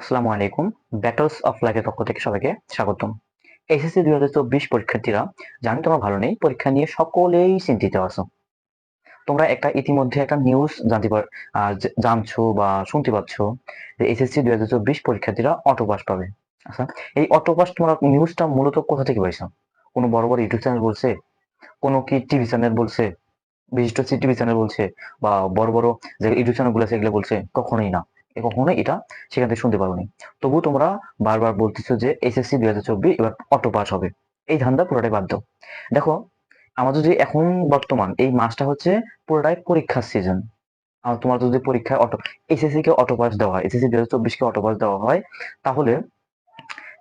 আসসালামু আলাইকুম। Battles of লাইফের পক্ষ থেকে সবাইকে স্বাগতম। এসএসসি দুই হাজার চব্বিশ পরীক্ষার্থীরা, জানি তোমরা ভালো নেই, পরীক্ষা নিয়ে সকলেই চিন্তিত আছো। তোমরা একটা ইতিমধ্যে একটা নিউজ জানতে পার জানছো বা শুনতে পাচ্ছ যে এসএসসি দুই হাজার চব্বিশ পরীক্ষার্থীরা অটো পাস পাবে। আচ্ছা এই অটো পাস তোমরা নিউজটা মূলত কোথা থেকে পাইছো? কোনো বড় বড় ইউটিউব চ্যানেল বলছে? কোনো কি টিভি চ্যানেল বলছে? বিশিষ্ট সি টিভি চ্যানেল বলছে? বা বড় বড় যে ইউটিউব চ্যানেলগুলো আছে, এগুলো বলছে? কখনোই না। কখনোই এটা সেখান থেকে শুনতে পারোনি তবু তোমরা বারবার বলতেছো যে এসএসসি দুই হাজার চব্বিশ এবার অটো পাস হবে। এই ধান্দা পুরোটাই দাও। দেখো, আমাদের যে এখন বর্তমান, এই মাসটা হচ্ছে পুরোটাই পরীক্ষার সিজন তোমার যদি পরীক্ষায় অটো এসএসসি কে অটো পাস দেওয়া হয় এসএসসি দুই হাজার চব্বিশ কে অটো পাস দেওয়া হয়, তাহলে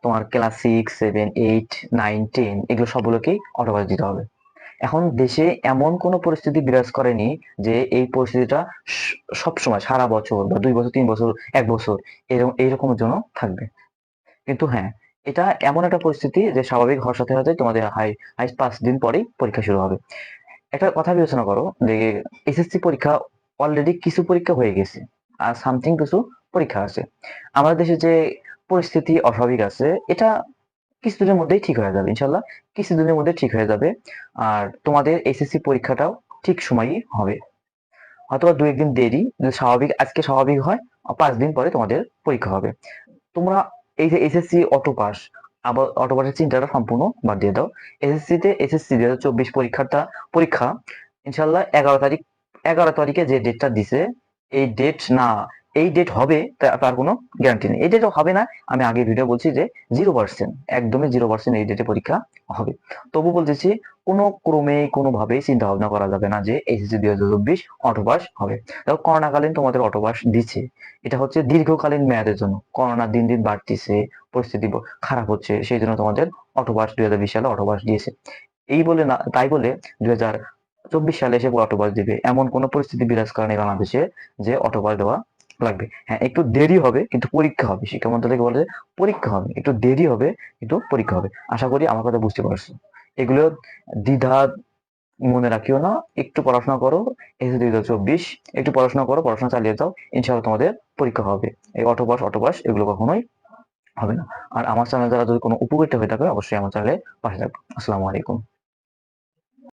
তোমার class six seven eight nine ten এগুলো সবগুলোকেই অটো পাস দিতে হবে। এখন দেশে এমন কোনো পরিস্থিতি বিরাজ করেনি যে এই পরিস্থিতিটা সবসময়, সারা বছর বা দুই বছর, তিন বছর, এক বছর এরকম এইরকমের জন্য থাকবে। কিন্তু হ্যাঁ এটা এমন একটা পরিস্থিতি যে স্বাভাবিক হওয়ার সাথে সাথে তোমাদের হাই হাই পাঁচ দিন পরেই পরীক্ষা শুরু হবে। একটা কথা বিবেচনা করো যে এসএসসি পরীক্ষা অলরেডি কিছু পরীক্ষা হয়ে গেছে আর সামথিং কিছু পরীক্ষা আছে। আমাদের দেশে যে পরিস্থিতি অস্বাভাবিক আছে, এটা কিছুদিনের মধ্যেই ঠিক হয়ে যাবে ইনশাল্লাহ কিছুদিনের মধ্যে ঠিক হয়ে যাবে। আর তোমাদের এসএসসি পরীক্ষাটাও ঠিক সময়ই হবে। হয়তো দু একদিন দেরি স্বাভাবিক, আজকে স্বাভাবিক হয়, পাঁচ দিন পরে তোমাদের পরীক্ষা হবে। তোমরা এই যে এসএসসি অটো পাস আবার অটো পাসের চিন্তাটা সম্পূর্ণ বাদ দিয়ে দাও। এসএসসি তে এসএসসি দুই হাজার চব্বিশ পরীক্ষাটা, পরীক্ষা ইনশাল্লাহ এগারো তারিখ, এগারো তারিখে যে ডেটটা দিছে, এই ডেট না এই ডেট হবে তার কোনো গ্যারান্টি নেই। এই ডেট হবে না, আমি আগে ভিডিও বলছি যে জিরো পার্সেন্ট একদমই জিরো পার্সেন্ট এই ডেটে পরীক্ষা হবে। তবু বলতেছি, কোনো ক্রমে, কোনোভাবেই চিন্তা ভাবনা করা যাবে না যে এসএসসি দুই হাজার চব্বিশ অটোপাস হবে। দেখো, করোনাকালীন তোমাদের অটোপাস দিচ্ছে। এটা হচ্ছে দীর্ঘকালীন মেয়াদের জন্য। করোনা দিন দিন বাড়তিছে, পরিস্থিতি খারাপ হচ্ছে, সেই জন্য তোমাদের অটোপাস দুই হাজার বিশ সালে অটোপাস দিয়েছে। এই বলে না, তাই বলে দুই হাজার চব্বিশ সালে এসে অটোপাস দিবে। এমন কোনো পরিস্থিতি বিরাজ করে বাংলাদেশে যে অটোপাস দেওয়া লাগবে। হ্যাঁ একটু দেরি হবে, কিন্তু পরীক্ষা হবে। শিক্ষা মন্ত্রণালয় বলে পরীক্ষা হবে। একটু দেরি হবে, কিন্তু পরীক্ষা হবে। আশা করি আমার কথা বুঝতে পারছ। এগুলো দ্বিধা মনে রাখিও না। একটু পড়াশোনা করো এই দুই হাজার চব্বিশ। একটু পড়াশোনা করো, পড়াশোনা চালিয়ে যাও। ইনশাআল্লাহ তোমাদের পরীক্ষা হবে। এই অটোপাস অটোপাস এগুলো কখনোই হবে না। আর আমার চ্যানেল দ্বারা যদি কোনো উপকৃত হয়ে থাকে, অবশ্যই আমার চ্যানেলে পাশে থাকবে আসসালামু আলাইকুম।